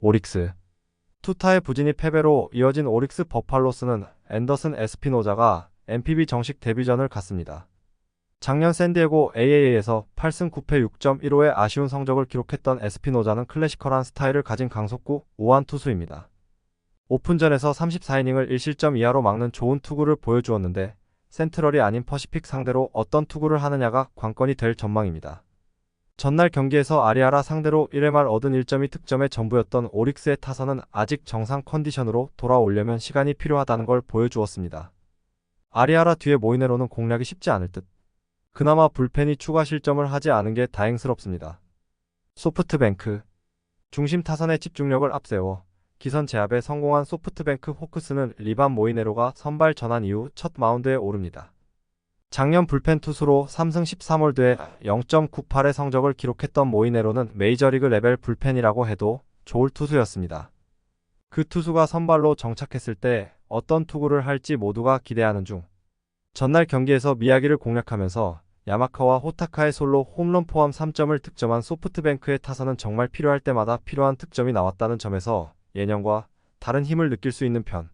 오릭스 투타의 부진이 패배로 이어진 오릭스 버팔로스는 앤더슨 에스피노자가 MPB 정식 데뷔전을 갔습니다. 작년 샌디에고 AA에서 8승 9패 6.15의 아쉬운 성적을 기록했던 에스피노자는 클래시컬한 스타일을 가진 강속구 우한 투수입니다. 오픈전에서 34이닝을 1실점 이하로 막는 좋은 투구를 보여주었는데 센트럴이 아닌 퍼시픽 상대로 어떤 투구를 하느냐가 관건이 될 전망입니다. 전날 경기에서 아리아라 상대로 1회 말 얻은 1점이 득점의 전부였던 오릭스의 타선은 아직 정상 컨디션으로 돌아오려면 시간이 필요하다는 걸 보여주었습니다. 아리아라 뒤에 모이네로는 공략이 쉽지 않을 듯. 그나마 불펜이 추가 실점을 하지 않은 게 다행스럽습니다. 소프트뱅크 중심 타선의 집중력을 앞세워 기선 제압에 성공한 소프트뱅크 호크스는 리반 모이네로가 선발 전환 이후 첫 마운드에 오릅니다. 작년 불펜 투수로 3승 13홀드에 0.98의 성적을 기록했던 모이네로는 메이저리그 레벨 불펜이라고 해도 좋을 투수였습니다. 그 투수가 선발로 정착했을 때 어떤 투구를 할지 모두가 기대하는 중 전날 경기에서 미야기를 공략하면서 야마카와 호타카의 솔로 홈런 포함 3점을 득점한 소프트뱅크의 타선은 정말 필요할 때마다 필요한 득점이 나왔다는 점에서 예년과 다른 힘을 느낄 수 있는 편.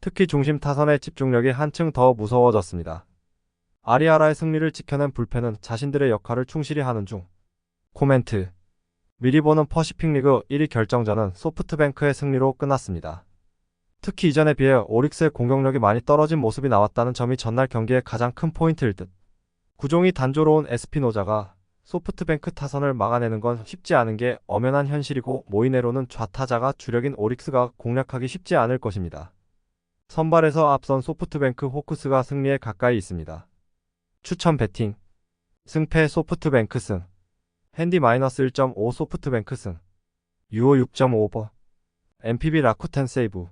특히 중심 타선의 집중력이 한층 더 무서워졌습니다. 아리아라의 승리를 지켜낸 불펜은 자신들의 역할을 충실히 하는 중. 코멘트. 미리 보는 퍼시픽 리그 1위 결정전은 소프트뱅크의 승리로 끝났습니다. 특히 이전에 비해 오릭스의 공격력이 많이 떨어진 모습이 나왔다는 점이 전날 경기의 가장 큰 포인트일 듯. 구종이 단조로운 에스피노자가 소프트뱅크 타선을 막아내는 건 쉽지 않은 게 엄연한 현실이고 모이네로는 좌타자가 주력인 오릭스가 공략하기 쉽지 않을 것입니다. 선발에서 앞선 소프트뱅크 호크스가 승리에 가까이 있습니다. 추천 배팅. 승패 소프트뱅크 승. 핸디 마이너스 1.5 소프트뱅크 승. 유오 6.5버. MPB 라쿠텐 세이브.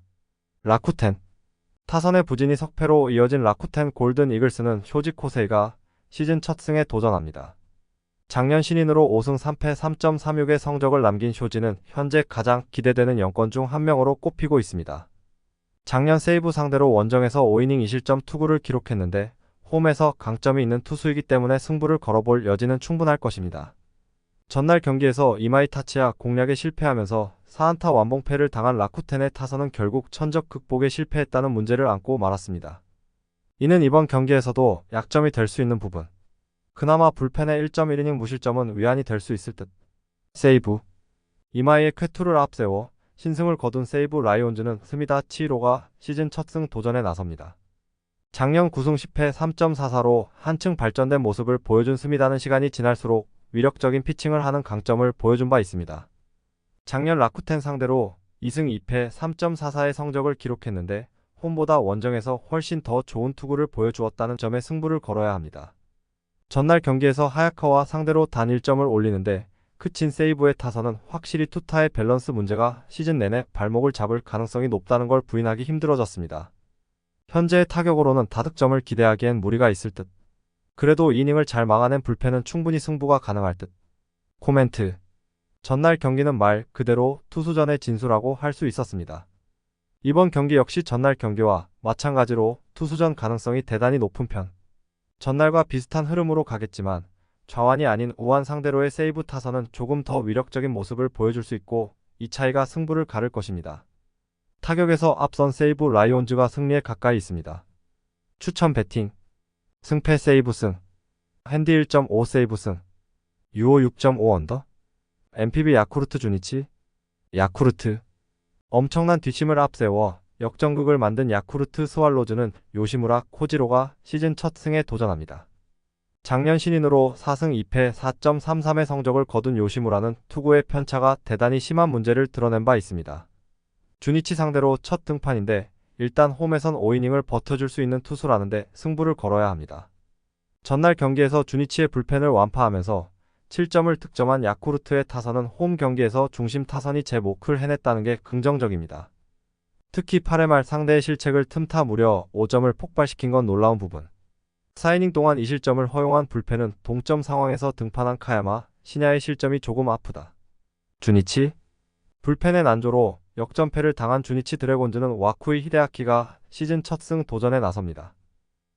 라쿠텐. 타선의 부진이 석패로 이어진 라쿠텐 골든 이글스는 쇼지 코세이가 시즌 첫 승에 도전합니다. 작년 신인으로 5승 3패 3.36의 성적을 남긴 쇼지는 현재 가장 기대되는 영권 중 한 명으로 꼽히고 있습니다. 작년 세이브 상대로 원정에서 5이닝 2실점 투구를 기록했는데 홈에서 강점이 있는 투수이기 때문에 승부를 걸어볼 여지는 충분할 것입니다. 전날 경기에서 이마이 타치야 공략에 실패하면서 4안타 완봉패를 당한 라쿠텐의 타선은 결국 천적 극복에 실패했다는 문제를 안고 말았습니다. 이는 이번 경기에서도 약점이 될 수 있는 부분. 그나마 불펜의 1.1이닝 무실점은 위안이 될 수 있을 듯. 세이브. 이마이의 쾌투를 앞세워 신승을 거둔 세이브 라이온즈는 스미다 치히로가 시즌 첫 승 도전에 나섭니다. 작년 9승 10패 3.44로 한층 발전된 모습을 보여준 스미다는 시간이 지날수록 위력적인 피칭을 하는 강점을 보여준 바 있습니다. 작년 라쿠텐 상대로 2승 2패 3.44의 성적을 기록했는데 홈보다 원정에서 훨씬 더 좋은 투구를 보여주었다는 점에 승부를 걸어야 합니다. 전날 경기에서 하야카와 상대로 단 1점을 올리는데 그친 세이브의 타선은 확실히 투타의 밸런스 문제가 시즌 내내 발목을 잡을 가능성이 높다는 걸 부인하기 힘들어졌습니다. 현재의 타격으로는 다득점을 기대하기엔 무리가 있을 듯. 그래도 이닝을 잘 막아낸 불펜은 충분히 승부가 가능할 듯. 코멘트. 전날 경기는 말 그대로 투수전의 진수라고 할 수 있었습니다. 이번 경기 역시 전날 경기와 마찬가지로 투수전 가능성이 대단히 높은 편. 전날과 비슷한 흐름으로 가겠지만 좌완이 아닌 우완 상대로의 세이브 타선은 조금 더 위력적인 모습을 보여줄 수 있고 이 차이가 승부를 가를 것입니다. 타격에서 앞선 세이브 라이온즈가 승리에 가까이 있습니다. 추천 배팅 승패 세이브 승 핸디 1.5 세이브 승 유오 6.5 언더 MPB 야쿠르트 주니치 야쿠르트 엄청난 뒷심을 앞세워 역전극을 만든 야쿠르트 스왈로즈는 요시무라 코지로가 시즌 첫 승에 도전합니다. 작년 신인으로 4승 2패 4.33의 성적을 거둔 요시무라는 투구의 편차가 대단히 심한 문제를 드러낸 바 있습니다. 주니치 상대로 첫 등판인데 일단 홈에선 5이닝을 버텨줄 수 있는 투수라는데 승부를 걸어야 합니다. 전날 경기에서 주니치의 불펜을 완파하면서 7점을 득점한 야쿠르트의 타선은 홈 경기에서 중심 타선이 제 몫을 해냈다는 게 긍정적입니다. 특히 8회 말 상대의 실책을 틈타 무려 5점을 폭발시킨 건 놀라운 부분. 4이닝 동안 2실점을 허용한 불펜은 동점 상황에서 등판한 카야마, 신야의 실점이 조금 아프다. 주니치? 불펜의 난조로 역전패를 당한 주니치 드래곤즈는 와쿠이 히데아키가 시즌 첫 승 도전에 나섭니다.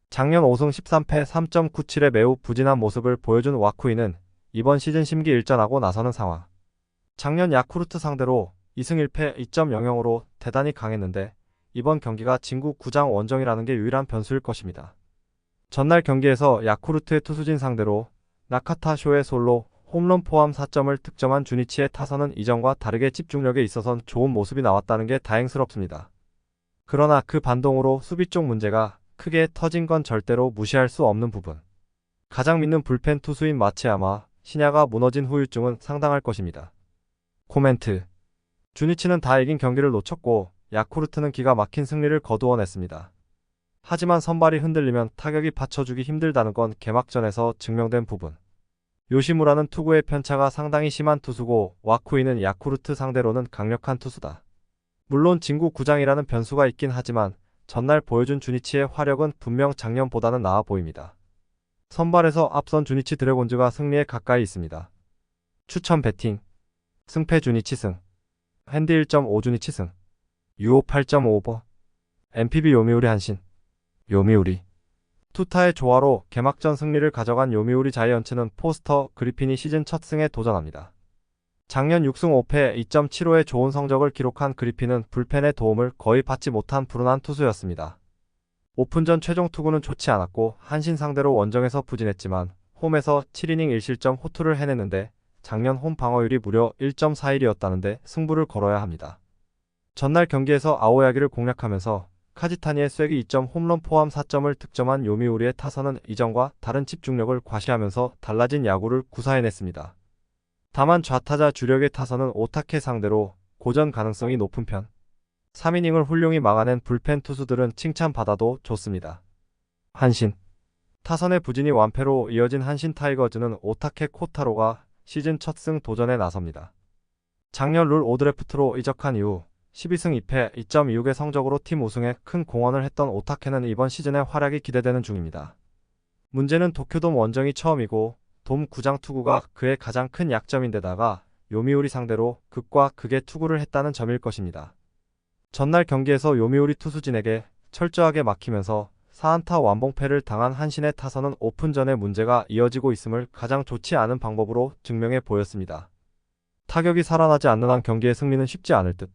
작년 5승 13패 3.97의 매우 부진한 모습을 보여준 와쿠이는 이번 시즌 심기 일전하고 나서는 상황. 작년 야쿠르트 상대로 2승 1패 2.00으로 대단히 강했는데 이번 경기가 진구 구장 원정이라는 게 유일한 변수일 것입니다. 전날 경기에서 야쿠르트의 투수진 상대로 나카타 쇼의 솔로 홈런 포함 4점을 득점한 주니치의 타선은 이전과 다르게 집중력에 있어선 좋은 모습이 나왔다는 게 다행스럽습니다. 그러나 그 반동으로 수비 쪽 문제가 크게 터진 건 절대로 무시할 수 없는 부분. 가장 믿는 불펜 투수인 마치야마, 신야가 무너진 후유증은 상당할 것입니다. 코멘트. 주니치는 다 이긴 경기를 놓쳤고 야쿠르트는 기가 막힌 승리를 거두어냈습니다. 하지만 선발이 흔들리면 타격이 받쳐주기 힘들다는 건 개막전에서 증명된 부분. 요시무라는 투구의 편차가 상당히 심한 투수고 와쿠이는 야쿠르트 상대로는 강력한 투수다. 물론 진구 구장이라는 변수가 있긴 하지만 전날 보여준 주니치의 화력은 분명 작년보다는 나아 보입니다. 선발에서 앞선 주니치 드래곤즈가 승리에 가까이 있습니다. 추천 배팅 승패 주니치 승 핸디 1.5 주니치 승 유호 8.5버 MPB 요미우리 한신 요미우리 투타의 조화로 개막전 승리를 가져간 요미우리 자이언츠는 포스터 그리핀이 시즌 첫 승에 도전합니다. 작년 6승 5패 2.75의 좋은 성적을 기록한 그리핀은 불펜의 도움을 거의 받지 못한 불운한 투수였습니다. 오픈전 최종 투구는 좋지 않았고 한신 상대로 원정에서 부진했지만 홈에서 7이닝 1실점 호투를 해냈는데 작년 홈 방어율이 무려 1.41이었다는데 승부를 걸어야 합니다. 전날 경기에서 아오야기를 공략하면서 카지타니의 쐐기 2점 홈런 포함 4점을 득점한 요미우리의 타선은 이전과 다른 집중력을 과시하면서 달라진 야구를 구사해냈습니다. 다만 좌타자 주력의 타선은 오타케 상대로 고전 가능성이 높은 편. 3이닝을 훌륭히 막아낸 불펜 투수들은 칭찬받아도 좋습니다. 한신 타선의 부진이 완패로 이어진 한신 타이거즈는 오타케 코타로가 시즌 첫 승 도전에 나섭니다. 작년 룰 오드래프트로 이적한 이후 12승 2패 2.26의 성적으로 팀 우승에 큰 공헌을 했던 오타케는 이번 시즌의 활약이 기대되는 중입니다. 문제는 도쿄돔 원정이 처음이고 돔 구장 투구가 그의 가장 큰 약점인데다가 요미우리 상대로 극과 극의 투구를 했다는 점일 것입니다. 전날 경기에서 요미우리 투수진에게 철저하게 막히면서 4안타 완봉패를 당한 한신의 타선은 오픈 전에 문제가 이어지고 있음을 가장 좋지 않은 방법으로 증명해 보였습니다. 타격이 살아나지 않는 한 경기의 승리는 쉽지 않을 듯.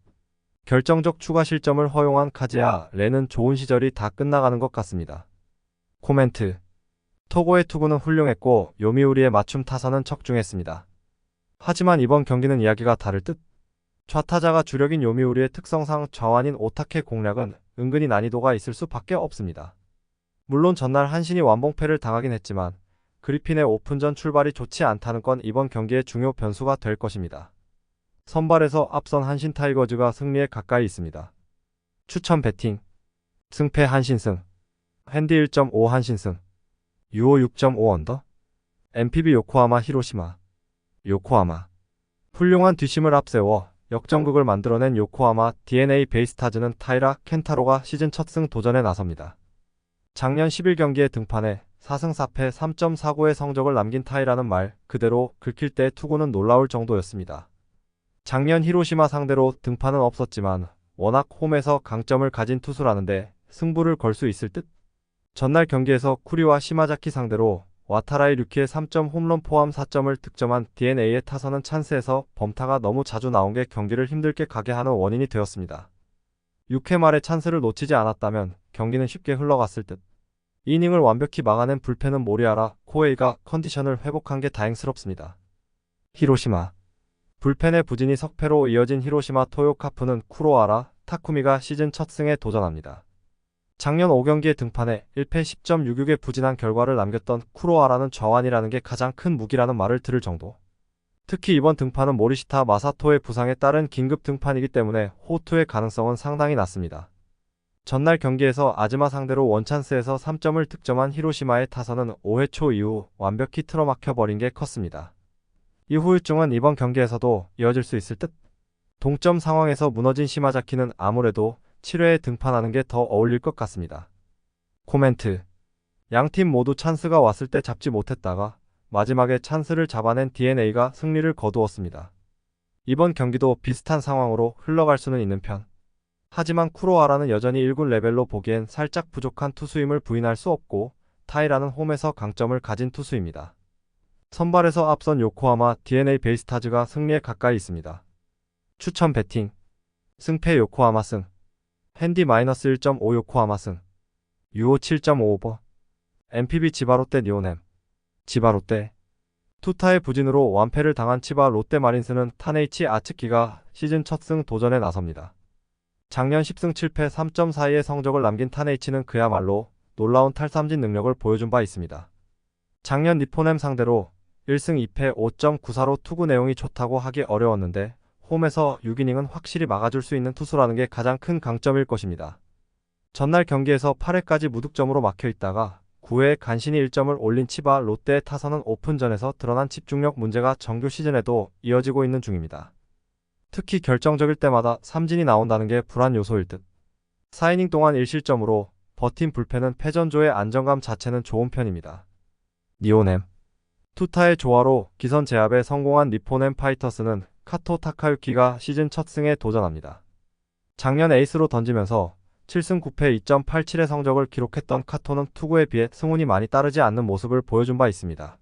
결정적 추가 실점을 허용한 카지야 레는 좋은 시절이 다 끝나가는 것 같습니다. 코멘트 토고의 투구는 훌륭했고 요미우리의 맞춤 타선은 적중했습니다. 하지만 이번 경기는 이야기가 다를 듯. 좌타자가 주력인 요미우리의 특성상 좌완인 오타케 공략은 은근히 난이도가 있을 수밖에 없습니다. 물론 전날 한신이 완봉패를 당하긴 했지만 그리핀의 오픈전 출발이 좋지 않다는 건 이번 경기의 중요 변수가 될 것입니다. 선발에서 앞선 한신 타이거즈가 승리에 가까이 있습니다. 추천 배팅 승패 한신승 핸디 1.5 한신승 유호 6.5 언더 MPB 요코하마 히로시마 요코하마 훌륭한 뒷심을 앞세워 역전극을 만들어낸 요코하마 DNA 베이스타즈는 타이라 켄타로가 시즌 첫 승 도전에 나섭니다. 작년 11경기에 등판해 4승 4패 3.49의 성적을 남긴 타이라는 말 그대로 긁힐 때 투구는 놀라울 정도였습니다. 작년 히로시마 상대로 등판은 없었지만 워낙 홈에서 강점을 가진 투수라는데 승부를 걸 수 있을 듯? 전날 경기에서 쿠리와 시마자키 상대로 와타라이 류키의 3점 홈런 포함 4점을 득점한 DNA의 타선은 찬스에서 범타가 너무 자주 나온 게 경기를 힘들게 가게 하는 원인이 되었습니다. 6회 말에 찬스를 놓치지 않았다면 경기는 쉽게 흘러갔을 듯. 이닝을 완벽히 막아낸 불펜은 모리아라 코에이가 컨디션을 회복한 게 다행스럽습니다. 히로시마 불펜의 부진이 석패로 이어진 히로시마 토요카프는 쿠로아라 타쿠미가 시즌 첫 승에 도전합니다. 작년 5경기에 등판해 1패 10.66의 부진한 결과를 남겼던 쿠로아라는 좌완이라는 게 가장 큰 무기라는 말을 들을 정도. 특히 이번 등판은 모리시타 마사토의 부상에 따른 긴급 등판이기 때문에 호투의 가능성은 상당히 낮습니다. 전날 경기에서 아즈마 상대로 원찬스에서 3점을 득점한 히로시마의 타선은 5회 초 이후 완벽히 틀어막혀 버린 게 컸습니다. 이 후유증은 이번 경기에서도 이어질 수 있을 듯. 동점 상황에서 무너진 시마자키는 아무래도 7회에 등판하는 게 더 어울릴 것 같습니다. 코멘트. 양팀 모두 찬스가 왔을 때 잡지 못했다가 마지막에 찬스를 잡아낸 DNA가 승리를 거두었습니다. 이번 경기도 비슷한 상황으로 흘러갈 수는 있는 편. 하지만 쿠로아라는 여전히 1군 레벨로 보기엔 살짝 부족한 투수임을 부인할 수 없고 타이라는 홈에서 강점을 가진 투수입니다. 선발에서 앞선 요코하마 DNA 베이스타즈가 승리에 가까이 있습니다. 추천 배팅 승패 요코하마 승 핸디 마이너스 1.5 요코하마 승 유오 7.5 오버 MPB 지바 롯데 니오넴 지바 롯데 투타의 부진으로 완패를 당한 치바 롯데 마린스는 타네이치 아츠키가 시즌 첫 승 도전에 나섭니다. 작년 10승 7패 3.42의 성적을 남긴 타네이치는 그야말로 놀라운 탈삼진 능력을 보여준 바 있습니다. 작년 니포넴 상대로 1승 2패 5.94로 투구 내용이 좋다고 하기 어려웠는데 홈에서 6이닝은 확실히 막아줄 수 있는 투수라는 게 가장 큰 강점일 것입니다. 전날 경기에서 8회까지 무득점으로 막혀 있다가 9회에 간신히 1점을 올린 치바 롯데의 타선은 오픈전에서 드러난 집중력 문제가 정규 시즌에도 이어지고 있는 중입니다. 특히 결정적일 때마다 삼진이 나온다는 게 불안 요소일 듯. 4이닝 동안 1실점으로 버틴 불펜은 패전조의 안정감 자체는 좋은 편입니다. 니오넴 투타의 조화로 기선 제압에 성공한 니포넴 파이터스는 카토 타카유키가 시즌 첫 승에 도전합니다. 작년 에이스로 던지면서 7승 9패 2.87의 성적을 기록했던 카토는 투구에 비해 승운이 많이 따르지 않는 모습을 보여준 바 있습니다.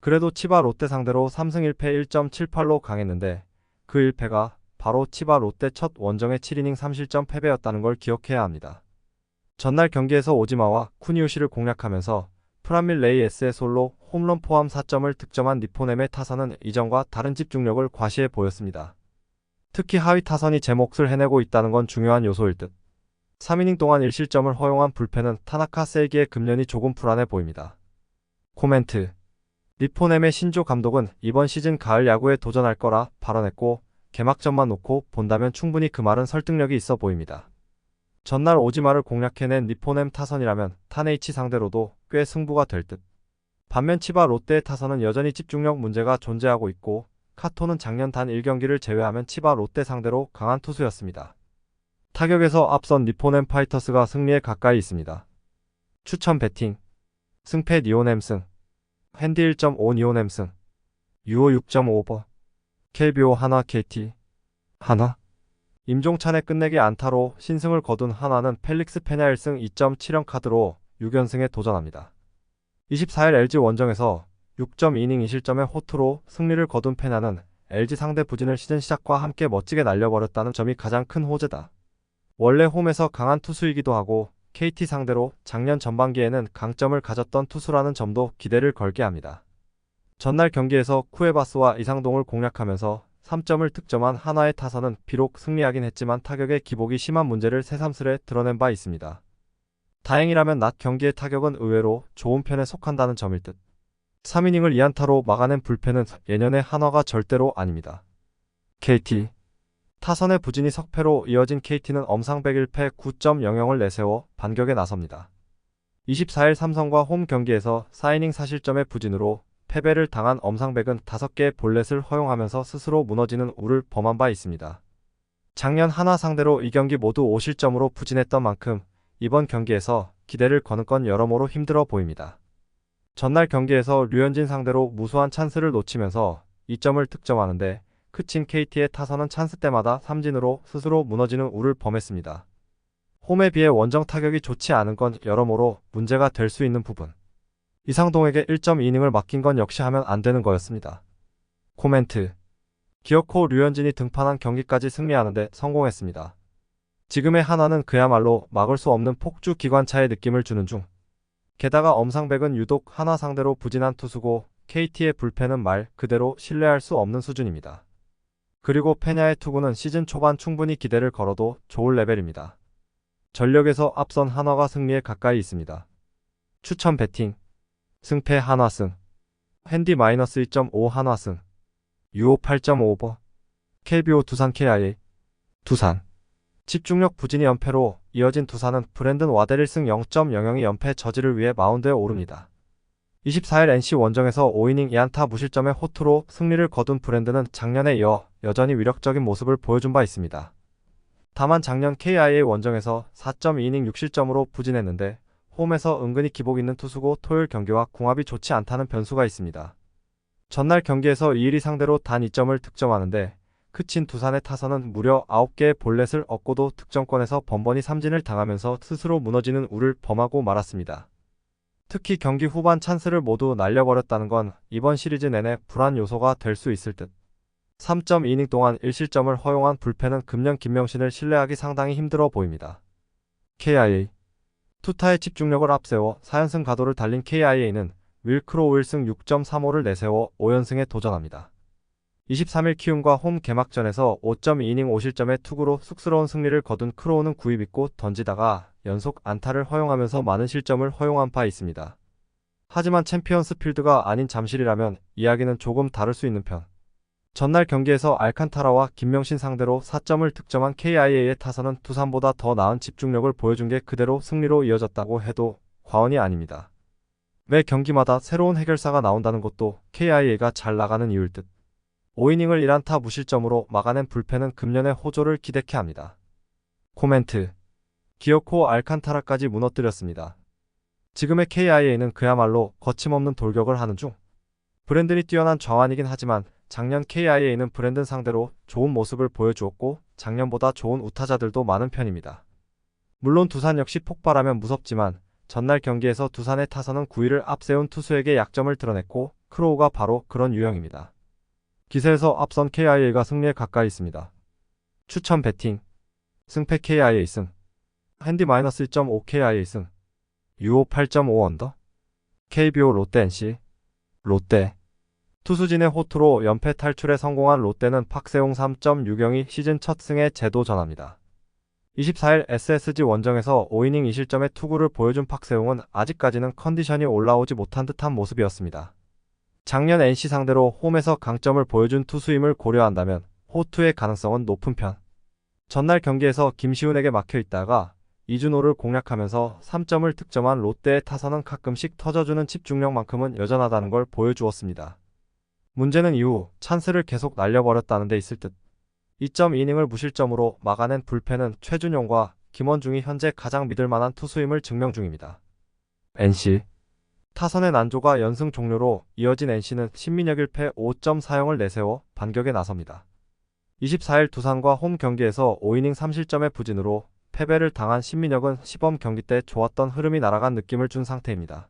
그래도 치바 롯데 상대로 3승 1패 1.78로 강했는데 그 1패가 바로 치바 롯데 첫 원정의 7이닝 3실점 패배였다는 걸 기억해야 합니다. 전날 경기에서 오지마와 쿠니우시를 공략하면서 프란밀 레이에스의 솔로 홈런 포함 4점을 득점한 니포넴의 타선은 이전과 다른 집중력을 과시해 보였습니다. 특히 하위 타선이 제 몫을 해내고 있다는 건 중요한 요소일 듯. 3이닝 동안 1실점을 허용한 불펜은 타나카 세기의 금년이 조금 불안해 보입니다. 코멘트 니포넴의 신조 감독은 이번 시즌 가을 야구에 도전할 거라 발언했고 개막전만 놓고 본다면 충분히 그 말은 설득력이 있어 보입니다. 전날 오지마를 공략해낸 니포넴 타선이라면 타네이치 상대로도 꽤 승부가 될 듯. 반면 치바 롯데의 타선은 여전히 집중력 문제가 존재하고 있고 카토는 작년 단 1경기를 제외하면 치바 롯데 상대로 강한 투수였습니다. 타격에서 앞선 니포넴 파이터스가 승리에 가까이 있습니다. 추천 배팅 승패 니오넴 승 핸디 1.5 니오넴 승 유오 6.5버 KBO 하나 KT 하나 임종찬의 끝내기 안타로 신승을 거둔 하나는 펠릭스 페냐 1승 2.7형 카드로 6연승에 도전합니다. 24일 LG 원정에서 6.2이닝 2실점의 호투로 승리를 거둔 페냐는 LG 상대 부진을 시즌 시작과 함께 멋지게 날려버렸다는 점이 가장 큰 호재다. 원래 홈에서 강한 투수이기도 하고 KT 상대로 작년 전반기에는 강점을 가졌던 투수라는 점도 기대를 걸게 합니다. 전날 경기에서 쿠에바스와 이상동을 공략하면서 3점을 득점한 하나의 타선은 비록 승리하긴 했지만 타격의 기복이 심한 문제를 새삼스레 드러낸 바 있습니다. 다행이라면 낮 경기의 타격은 의외로 좋은 편에 속한다는 점일 듯. 3이닝을 2안타로 막아낸 불펜은 예년의 한화가 절대로 아닙니다. KT 타선의 부진이 석패로 이어진 KT는 엄상 101패 9.00을 내세워 반격에 나섭니다. 24일 삼성과 홈 경기에서 4이닝 4실점의 부진으로 패배를 당한 엄상백은 5개의 볼넷을 허용하면서 스스로 무너지는 우를 범한 바 있습니다. 작년 하나 상대로 이 경기 모두 5실점으로 부진했던 만큼 이번 경기에서 기대를 거는 건 여러모로 힘들어 보입니다. 전날 경기에서 류현진 상대로 무수한 찬스를 놓치면서 2점을 득점하는데 크친 KT의 타선은 찬스 때마다 삼진으로 스스로 무너지는 우를 범했습니다. 홈에 비해 원정 타격이 좋지 않은 건 여러모로 문제가 될 수 있는 부분. 이상동에게 1.2이닝을 맡긴 건 역시 하면 안 되는 거였습니다. 코멘트. 기어코 류현진이 등판한 경기까지 승리하는데 성공했습니다. 지금의 하나는 그야말로 막을 수 없는 폭주 기관차의 느낌을 주는 중. 게다가 엄상백은 유독 하나 상대로 부진한 투수고 KT의 불펜은 말 그대로 신뢰할 수 없는 수준입니다. 그리고 페냐의 투구는 시즌 초반 충분히 기대를 걸어도 좋을 레벨입니다. 전력에서 앞선 한화가 승리에 가까이 있습니다. 추천 배팅 승패 한화승 핸디 마이너스 2.5 한화승 유오 8.5버 KBO 두산 KIA 두산 집중력 부진이 연패로 이어진 두산은 브랜든 와델 1승 0.00의 연패 저지를 위해 마운드에 오릅니다. 24일 NC 원정에서 5이닝 2안타 무실점의 호투로 승리를 거둔 브랜드는 작년에 이어 여전히 위력적인 모습을 보여준 바 있습니다. 다만 작년 KIA 원정에서 4.2이닝 6실점으로 부진했는데 홈에서 은근히 기복 있는 투수고 토요일 경기와 궁합이 좋지 않다는 변수가 있습니다. 전날 경기에서 2일이 상대로 단 2점을 득점하는데 그친 두산의 타선은 무려 9개의 볼넷을 얻고도 득점권에서 번번이 삼진을 당하면서 스스로 무너지는 우를 범하고 말았습니다. 특히 경기 후반 찬스를 모두 날려버렸다는 건 이번 시리즈 내내 불안 요소가 될 수 있을 듯. 3.2이닝 동안 1실점을 허용한 불펜은 금년 김명신을 신뢰하기 상당히 힘들어 보입니다. KIA 투타의 집중력을 앞세워 4연승 가도를 달린 KIA는 윌크로 5일승 6.35를 내세워 5연승에 도전합니다. 23일 키움과 홈 개막전에서 5.2이닝 5실점의 투구로 쑥스러운 승리를 거둔 크로우는 구위 믿고 던지다가 연속 안타를 허용하면서 많은 실점을 허용한 바 있습니다. 하지만 챔피언스 필드가 아닌 잠실이라면 이야기는 조금 다를 수 있는 편. 전날 경기에서 알칸타라와 김명신 상대로 4점을 득점한 KIA의 타선은 두산보다 더 나은 집중력을 보여준 게 그대로 승리로 이어졌다고 해도 과언이 아닙니다. 매 경기마다 새로운 해결사가 나온다는 것도 KIA가 잘 나가는 이유일 듯. 5이닝을 1안타 무실점으로 막아낸 불펜은 금년의 호조를 기대케 합니다. 코멘트 기어코 알칸타라까지 무너뜨렸습니다. 지금의 KIA는 그야말로 거침없는 돌격을 하는 중. 브랜든이 뛰어난 좌완이긴 하지만 작년 KIA는 브랜든 상대로 좋은 모습을 보여주었고 작년보다 좋은 우타자들도 많은 편입니다. 물론 두산 역시 폭발하면 무섭지만 전날 경기에서 두산의 타선은 9위를 앞세운 투수에게 약점을 드러냈고 크로우가 바로 그런 유형입니다. 기세에서 앞선 KIA가 승리에 가까이 있습니다. 추천 배팅 승패 KIA 승 핸디 마이너스 1.5 KIA 승 유오 8.5 언더 KBO 롯데 NC 롯데 투수진의 호투로 연패 탈출에 성공한 롯데는 박세용 3.6영이 시즌 첫 승에 제도 전합니다. 24일 SSG 원정에서 5이닝 2실점의 투구를 보여준 박세용은 아직까지는 컨디션이 올라오지 못한 듯한 모습이었습니다. 작년 NC 상대로 홈에서 강점을 보여준 투수임을 고려한다면 호투의 가능성은 높은 편. 전날 경기에서 김시훈에게 막혀 있다가 이준호를 공략하면서 3점을 득점한 롯데의 타선은 가끔씩 터져주는 집중력만큼은 여전하다는 걸 보여주었습니다. 문제는 이후 찬스를 계속 날려버렸다는 데 있을 듯. 2.2이닝을 무실점으로 막아낸 불펜은 최준용과 김원중이 현재 가장 믿을 만한 투수임을 증명 중입니다. NC 타선의 난조가 연승 종료로 이어진 NC는 신민혁 1패 5.4영을 내세워 반격에 나섭니다. 24일 두산과 홈 경기에서 5이닝 3실점의 부진으로 패배를 당한 신민혁은 시범 경기 때 좋았던 흐름이 날아간 느낌을 준 상태입니다.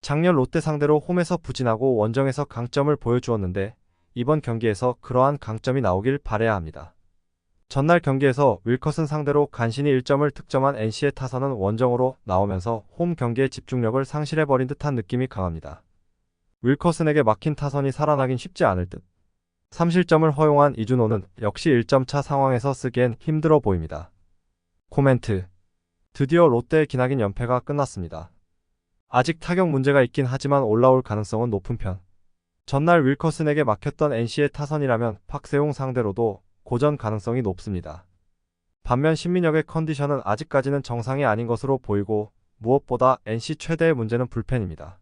작년 롯데 상대로 홈에서 부진하고 원정에서 강점을 보여주었는데 이번 경기에서 그러한 강점이 나오길 바래야 합니다. 전날 경기에서 윌컷은 상대로 간신히 1점을 득점한 NC의 타선은 원정으로 나오면서 홈 경기의 집중력을 상실해버린 듯한 느낌이 강합니다. 윌컷슨에게 막힌 타선이 살아나긴 쉽지 않을 듯. 3실점을 허용한 이준호는 역시 1점 차 상황에서 쓰기엔 힘들어 보입니다. 코멘트 드디어 롯데의 기나긴 연패가 끝났습니다. 아직 타격 문제가 있긴 하지만 올라올 가능성은 높은 편. 전날 윌커슨에게 막혔던 NC의 타선이라면 박세용 상대로도 고전 가능성이 높습니다. 반면 신민혁의 컨디션은 아직까지는 정상이 아닌 것으로 보이고 무엇보다 NC 최대의 문제는 불펜입니다.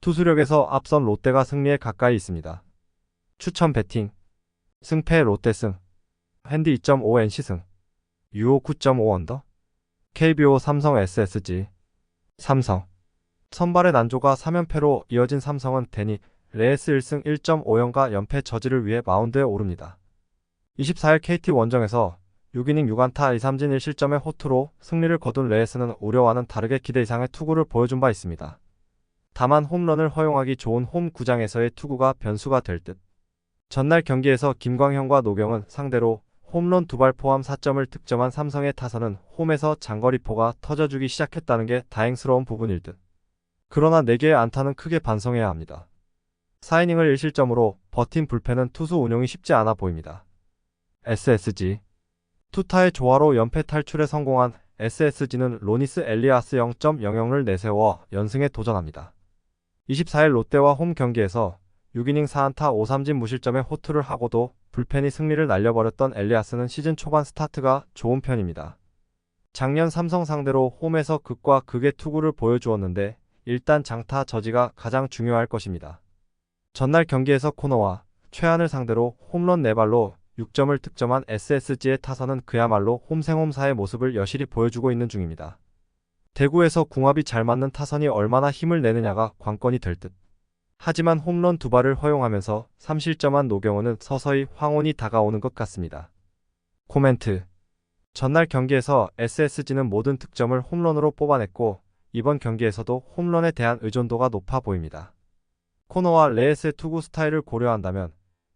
투수력에서 앞선 롯데가 승리에 가까이 있습니다. 추천 배팅 승패 롯데 승 핸디 2.5 NC 승 유오 9.5 언더 KBO 삼성 SSG 삼성 선발의 난조가 3연패로 이어진 삼성은 데니 레이스 1승 1.5연가 연패 저지를 위해 마운드에 오릅니다. 24일 KT 원정에서 6이닝 6안타 2삼진 1실점의 호투로 승리를 거둔 레이스는 우려와는 다르게 기대 이상의 투구를 보여준 바 있습니다. 다만 홈런을 허용하기 좋은 홈 구장에서의 투구가 변수가 될 듯. 전날 경기에서 김광현과 노경은 상대로 홈런 두 발 포함 4점을 득점한 삼성의 타선은 홈에서 장거리포가 터져주기 시작했다는 게 다행스러운 부분일 듯. 그러나 4개의 안타는 크게 반성해야 합니다. 4이닝을 1실점으로 버틴 불펜은 투수 운용이 쉽지 않아 보입니다. SSG 투타의 조화로 연패 탈출에 성공한 SSG는 로니스 엘리아스 0.00을 내세워 연승에 도전합니다. 24일 롯데와 홈 경기에서 6이닝 4안타 5삼진 무실점의 호투를 하고도 불펜이 승리를 날려버렸던 엘리아스는 시즌 초반 스타트가 좋은 편입니다. 작년 삼성 상대로 홈에서 극과 극의 투구를 보여주었는데 일단 장타 저지가 가장 중요할 것입니다. 전날 경기에서 코너와 최한을 상대로 홈런 4발로 6점을 득점한 SSG의 타선은 그야말로 홈생홈사의 모습을 여실히 보여주고 있는 중입니다. 대구에서 궁합이 잘 맞는 타선이 얼마나 힘을 내느냐가 관건이 될 듯. 하지만 홈런 두 발을 허용하면서 3실점한 노경호는 서서히 황혼이 다가오는 것 같습니다. 코멘트 전날 경기에서 SSG는 모든 득점을 홈런으로 뽑아냈고 이번 경기에서도 홈런에 대한 의존도가 높아 보입니다. 코너와 레에스의 투구 스타일을 고려한다면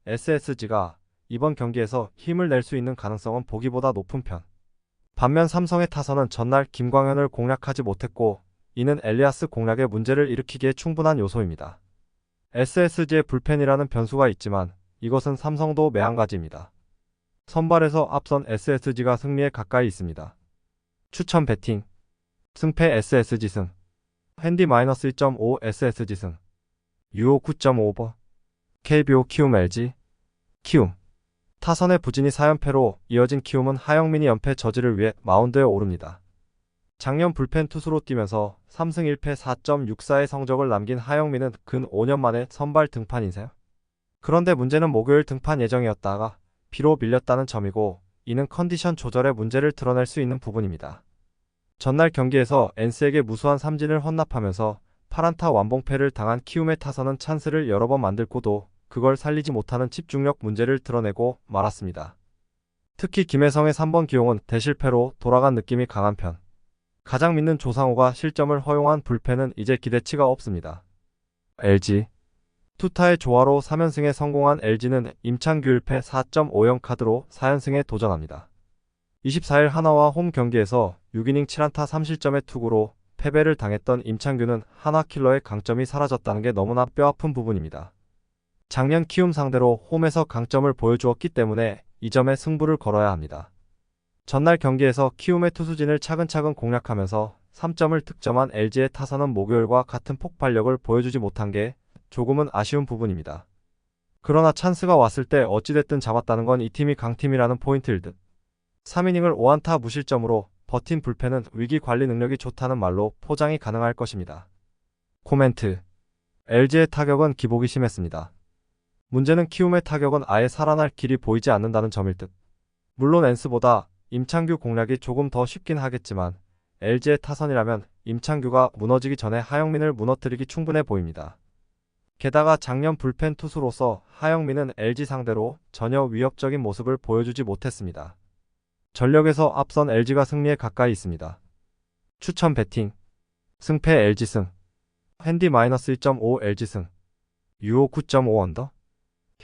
SSG가 이번 경기에서 힘을 낼 수 있는 가능성은 보기보다 높은 편. 반면 삼성의 타선은 전날 김광현을 공략하지 못했고 이는 엘리아스 공략에 문제를 일으키기에 충분한 요소입니다. SSG의 불펜이라는 변수가 있지만 이것은 삼성도 매한가지입니다. 선발에서 앞선 SSG가 승리에 가까이 있습니다. 추천 배팅 승패 SSG 승 핸디 마이너스 2.5 SSG 승 유오 9.5버 KBO 키움 LG 키움 타선의 부진이 4연패로 이어진 키움은 하영민이 연패 저지를 위해 마운드에 오릅니다. 작년 불펜 투수로 뛰면서 3승 1패 4.64의 성적을 남긴 하영민은 근 5년 만에 선발 등판 인생. 그런데 문제는 목요일 등판 예정이었다가 비로 밀렸다는 점이고 이는 컨디션 조절에 문제를 드러낼 수 있는 부분입니다. 전날 경기에서 엔스에게 무수한 삼진을 헌납하면서 파란타 완봉패를 당한 키움의 타선은 찬스를 여러 번 만들고도 그걸 살리지 못하는 집중력 문제를 드러내고 말았습니다. 특히 김혜성의 3번 기용은 대실패로 돌아간 느낌이 강한 편. 가장 믿는 조상우가 실점을 허용한 불펜은 이제 기대치가 없습니다. LG 투타의 조화로 3연승에 성공한 LG는 임창규 1패 4.50 카드로 4연승에 도전합니다. 24일 하나와 홈 경기에서 6이닝 7안타 3실점의 투구로 패배를 당했던 임창규는 하나킬러의 강점이 사라졌다는 게 너무나 뼈아픈 부분입니다. 작년 키움 상대로 홈에서 강점을 보여주었기 때문에 이 점에 승부를 걸어야 합니다. 전날 경기에서 키움의 투수진을 차근차근 공략하면서 3점을 득점한 LG의 타선은 목요일과 같은 폭발력을 보여주지 못한 게 조금은 아쉬운 부분입니다. 그러나 찬스가 왔을 때 어찌됐든 잡았다는 건 이 팀이 강팀이라는 포인트일 듯. 3이닝을 5안타 무실점으로 버틴 불펜은 위기 관리 능력이 좋다는 말로 포장이 가능할 것입니다. 코멘트 LG의 타격은 기복이 심했습니다. 문제는 키움의 타격은 아예 살아날 길이 보이지 않는다는 점일 듯. 물론 엔스보다 임창규 공략이 조금 더 쉽긴 하겠지만 LG의 타선이라면 임창규가 무너지기 전에 하영민을 무너뜨리기 충분해 보입니다. 게다가 작년 불펜 투수로서 하영민은 LG 상대로 전혀 위협적인 모습을 보여주지 못했습니다. 전력에서 앞선 LG가 승리에 가까이 있습니다. 추천 배팅 승패 LG 승 핸디 마이너스 1.5 LG 승 유오 9.5 언더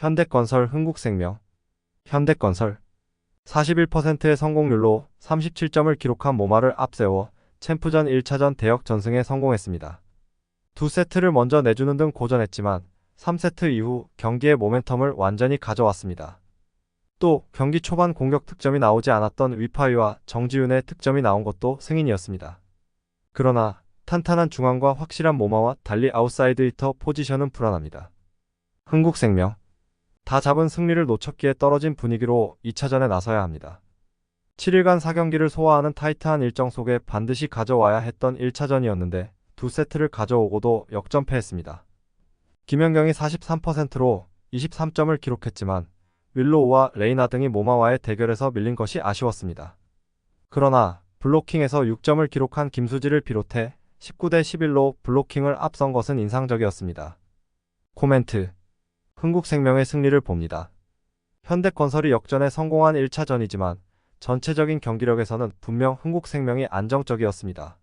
현대건설 흥국생명 현대건설 41%의 성공률로 37점을 기록한 모마를 앞세워 챔프전 1차전 대역 전승에 성공했습니다. 두 세트를 먼저 내주는 등 고전했지만 3세트 이후 경기의 모멘텀을 완전히 가져왔습니다. 또 경기 초반 공격 득점이 나오지 않았던 위파이와 정지윤의 득점이 나온 것도 승인이었습니다. 그러나 탄탄한 중앙과 확실한 모마와 달리 아웃사이드 히터 포지션은 불안합니다. 흥국생명 다 잡은 승리를 놓쳤기에 떨어진 분위기로 2차전에 나서야 합니다. 7일간 4경기를 소화하는 타이트한 일정 속에 반드시 가져와야 했던 1차전이었는데 두 세트를 가져오고도 역전패했습니다. 김연경이 43%로 23점을 기록했지만 윌로우와 레이나 등이 모마와의 대결에서 밀린 것이 아쉬웠습니다. 그러나 블로킹에서 6점을 기록한 김수지를 비롯해 19대 11로 블로킹을 앞선 것은 인상적이었습니다. 코멘트 흥국생명의 승리를 봅니다. 현대건설이 역전에 성공한 1차전이지만 전체적인 경기력에서는 분명 흥국생명이 안정적이었습니다.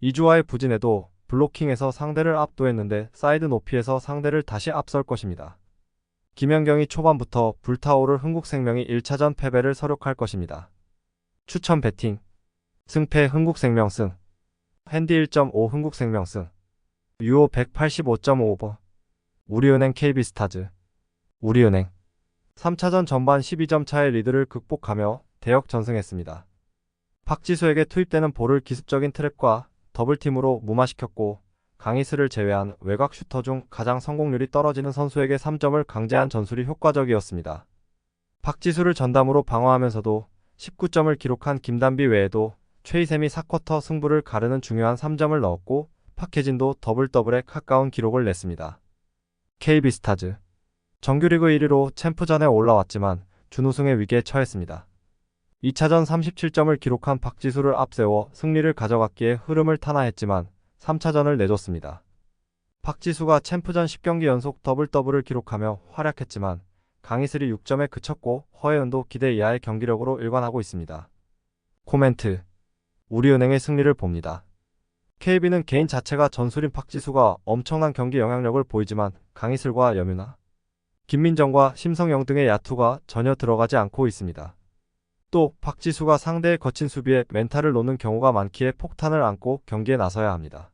이주와의 부진에도 블로킹에서 상대를 압도했는데 사이드 높이에서 상대를 다시 앞설 것입니다. 김연경이 초반부터 불타오를 흥국생명이 1차전 패배를 서력할 것입니다. 추천 배팅 승패 흥국생명 승 핸디 1.5 흥국생명 승 유오 185.5버 우리은행 KB스타즈 우리은행 3차전 전반 12점 차의 리드를 극복하며 대역 전승했습니다. 박지수에게 투입되는 볼을 기습적인 트랩과 더블팀으로 무마시켰고 강희슬을 제외한 외곽 슈터 중 가장 성공률이 떨어지는 선수에게 3점을 강제한 전술이 효과적이었습니다. 박지수를 전담으로 방어하면서도 19점을 기록한 김단비 외에도 최희샘이 4쿼터 승부를 가르는 중요한 3점을 넣었고 박혜진도 더블 더블에 가까운 기록을 냈습니다. KB스타즈 정규리그 1위로 챔프전에 올라왔지만 준우승의 위기에 처했습니다. 2차전 37점을 기록한 박지수를 앞세워 승리를 가져갔기에 흐름을 탄화했지만 3차전을 내줬습니다. 박지수가 챔프전 10경기 연속 더블 더블을 기록하며 활약했지만 강희슬이 6점에 그쳤고 허예은도 기대 이하의 경기력으로 일관하고 있습니다. 코멘트 우리은행의 승리를 봅니다. KB는 개인 자체가 전술인 박지수가 엄청난 경기 영향력을 보이지만 강희슬과 여뮤나, 김민정과 심성영 등의 야투가 전혀 들어가지 않고 있습니다. 또 박지수가 상대의 거친 수비에 멘탈을 놓는 경우가 많기에 폭탄을 안고 경기에 나서야 합니다.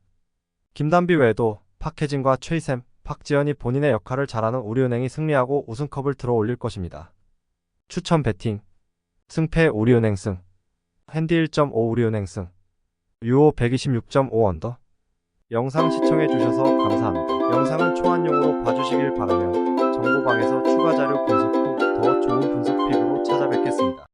김단비 외에도 박혜진과 최희샘, 박지현이 본인의 역할을 잘하는 우리은행이 승리하고 우승컵을 들어 올릴 것입니다. 추천 배팅 승패 우리은행 승 핸디 1.5 우리은행 승 유오 126.5 언더 영상 시청해 주셔서 감사합니다. 영상은 초안용으로 봐주시길 바라며 정보방에서 추가 자료 분석 후 더 좋은 분석 픽으로 찾아뵙겠습니다.